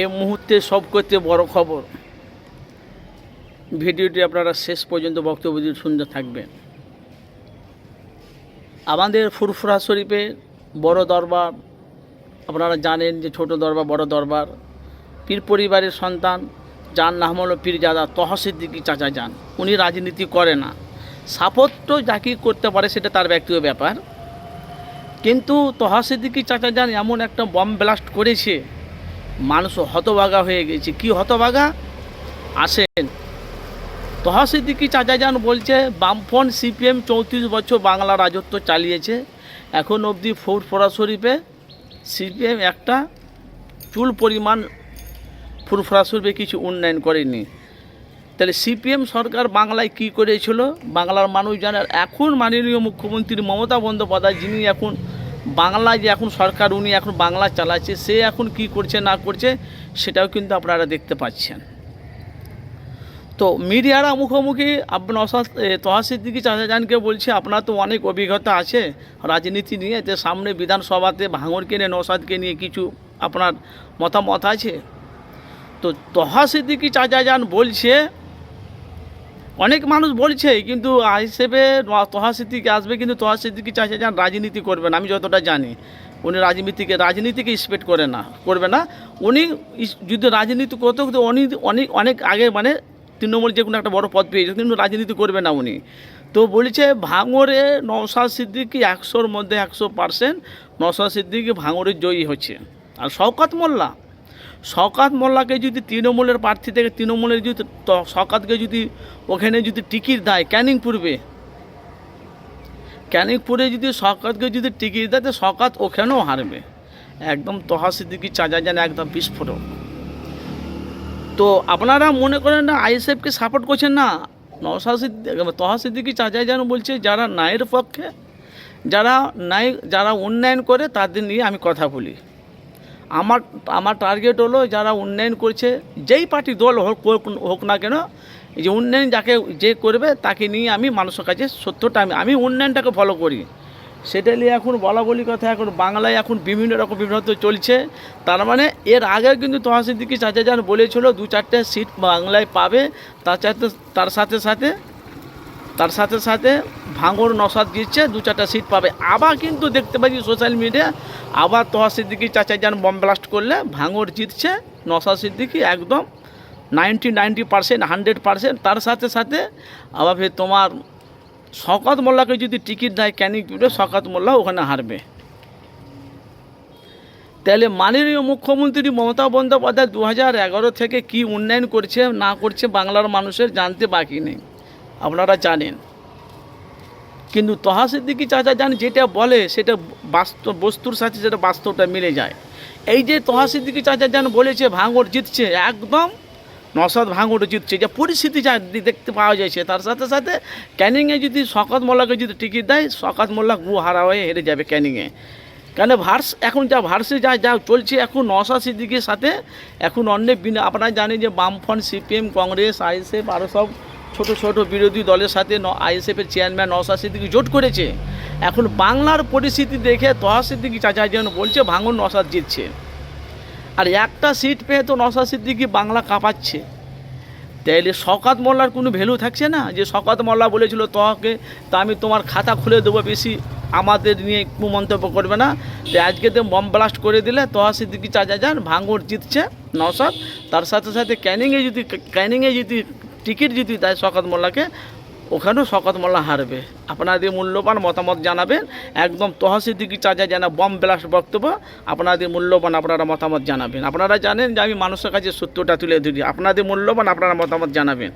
এ মুহূর্তে সব করতে বড় খবর। ভিডিওটি আপনারা শেষ পর্যন্ত বক্তব্য দিয়ে শুনতে থাকবেন। আমাদের ফুরফুরা শরীফে বড় দরবার, আপনারা জানেন যে ছোট দরবার, বড় দরবার। পীর পরিবারের সন্তান, যার নাম হলো পীরজাদা তহসিদ্দিকি চাচা যান। উনি রাজনীতি করে না। সাপোর্ট যাকে করতে পারে সেটা তার ব্যক্তিগত ব্যাপার। কিন্তু তহাসিদ্দিকি চাচা যান এমন একটা বম ব্লাস্ট করেছে মানুষ হতবাগা হয়ে গেছে। কি হতবাগা আসেন। তহাসিদ্দিকি চাচা যান বলছে, বামফ্রন্ট সিপিএম চৌত্রিশ বছর বাংলা রাজত্ব চালিয়েছে। এখন অবধি ফোর ফরা শরীফে সিপিএম একটা চুল পরিমাণ ফুরফুরা শরীফে কিছু উন্নয়ন করেনি। তাহলে সিপিএম সরকার বাংলায় কি করেছিল? বাংলার মানুষ জানার এখন মাননীয় মুখ্যমন্ত্রী মমতা বন্দ্যোপাধ্যায়, যিনি এখন বাংলায় যে এখন সরকার, উনি এখন বাংলা চালাচ্ছে, সে এখন কি করছে, না করছে, সেটাও কিন্তু আপনারা দেখতে পাচ্ছেন। তো মিডিয়ারা মুখোমুখি আপনার তহাসিদ্দিকি চাচাজানকে বলছে, আপনার তো অনেক অভিজ্ঞতা আছে রাজনীতি নিয়ে, যে সামনে বিধানসভাতে ভাঙরকে নিয়ে নসাদকে নিয়ে কিছু আপনার মতামত আছে? তো তহাসিদ্দিকি চাচাজান বলছে অনেক মানুষ বলছে, কিন্তু হিসেবে তহাসিদ্দিকি আসবে, কিন্তু তহাসিদ্দিকি চাচাজান রাজনীতি করবে না, আমি যতটা জানি। উনি রাজনীতিকে রাজনীতিকে এক্সপেক্ট করে না, করবে না। উনি যদি রাজনীতি করতো তো উনি অনেক অনেক আগে মানে তৃণমূল যে কোনো একটা বড় পদ পেয়েছে কিন্তু রাজনীতি করবে না উনি। তো বলছে ভাঙরে নওশাদ সিদ্দিকি একশোর মধ্যে একশো পার্সেন্ট নওশাদ সিদ্দিকি ভাঙরে জয়ী হচ্ছে। আর শওকাত মোল্লা শওকাত মোল্লাকে যদি তৃণমূলের প্রার্থী থেকে তৃণমূলের যদি শওকাতকে যদি ওখানে যদি টিকিট দেয় ক্যানিং পূর্বে ক্যানিংপুরে যদি শওকাতকে যদি টিকিট দেয়, তো শওকাত ওখানেও হারবে। একদম তহা সিদ্দিকি চাচা যেন একদম বিস্ফোরক। তো আপনারা মনে করেন না আইএসএফকে সাপোর্ট করছেন না? নওশাদ সিদ্দিক তহা যেন বলছে, যারা নায়ের পক্ষে, যারা নাই যারা উন্নয়ন করে, তাদের নিয়ে আমি কথা বলি। আমার আমার টার্গেট হলো যারা উন্নয়ন করছে, যেই পার্টি দল হোক, হোক- না কেন, যে উন্নয়ন যাকে যে করবে, তাকে নিয়ে আমি মানুষের কাছে সত্যটা আমি আমি উন্নয়নটাকে ফলো করি। সেটা নিয়ে এখন বলা বলি কথা, এখন বাংলায় এখন বিভিন্ন রকম বিভিন্ন চলছে। তার মানে এর আগে কিন্তু তহাসিদ্দিকি চাচা যান বলেছিল, দু চারটে সিট বাংলায় পাবে, তার সাথে তার সাথে সাথে তার সাথে সাথে ভাঙর নসাদ দিচ্ছে দু চারটা সিট পাবে। আবার কিন্তু দেখতে পাচ্ছি সোশ্যাল মিডিয়া আবার তোহা সিদ্দিকি চাচা যান বম ব্লাস্ট করলে ভাঙর জিতছে, নসাদ সিদ্দিকি একদম ninety ninety percent hundred percent তার সাথে সাথে আবার ফের তোমার শকাত মোল্লাকে যদি টিকিট দেয় ক্যানিং জুড়ে শকাত মোল্লা ওখানে হারবে? তাহলে মাননীয় মুখ্যমন্ত্রী মমতা বন্দ্যোপাধ্যায় দু হাজার এগারো থেকে কি উন্নয়ন করছে, না করছে, বাংলার মানুষের জানতে বাকি নেই। আপনারা জানেন। কিন্তু তহাসিদ্দিকি চাচা যান যেটা বলে, সেটা বাস্তব, বস্তুর সাথে সেটা বাস্তবটা মিলে যায়। এই যে তহাসিদ্দিকি চাচা যান বলেছে, ভাঙড় জিতছে, একদম নসাদ ভাঙড় জিতছে, যে পরিস্থিতি যা দেখতে পাওয়া যাচ্ছে তার সাথে সাথে ক্যানিংয়ে যদি শকাত মোল্লাকে যদি টিকিট দেয়, শকাত মোল্লা গু হারা হয়ে হেরে যাবে ক্যানিংয়ে। কেন ভার্স, এখন যা ভার্সে যা যা চলছে, এখন নশা সিদ্দিকের সাথে, এখন বিনা আপনারা জানেন যে বামফ্রন্ট, সিপিএম, কংগ্রেস, আইএসএফ আরও সব ছোট ছোট বিরোধী দলের সাথে আইএসএফের চেয়ারম্যান নশা সিদ্দিকি জোট করেছে। এখন বাংলার পরিস্থিতি দেখে তহা সিদ্দিকি চাচা যেন বলছে, ভাঙন নশাদ জিতছে। আর একটা সিট পেয়ে তো নশা সিদ্দিকি বাংলা কাঁপাচ্ছে। তাইলে শকাত মোল্লার কোনো ভ্যালু থাকছে না? যে শকাত মোল্লা বলেছিল, তোকে তা আমি তোমার খাতা খুলে দেবো বেশি, আমাদের নিয়ে কোনো মন্তব্য করবে না। তো আজকে তো বম ব্লাস্ট করে দিলে তোহা সিদ্দিকি চাচা যান ভাঙর জিতছে নসাদ তার সাথে সাথে ক্যানিংয়ে যদি ক্যানিংয়ে যদি টিকিট যদি দেয় শকত মোল্লাকে, ওখানেও শকত মোল্লা হারবে। আপনাদের মূল্যবান মতামত জানাবেন, একদম তহসিদ্দিকি চাচা যেন বম ব্লাস্ট বক্তব্য, আপনাদের মূল্যবান আপনারা মতামত জানাবেন। আপনারা জানেন যে আমি মানুষের কাছে সত্যটা তুলে ধরি, আপনাদের মূল্যবান আপনারা মতামত জানাবেন।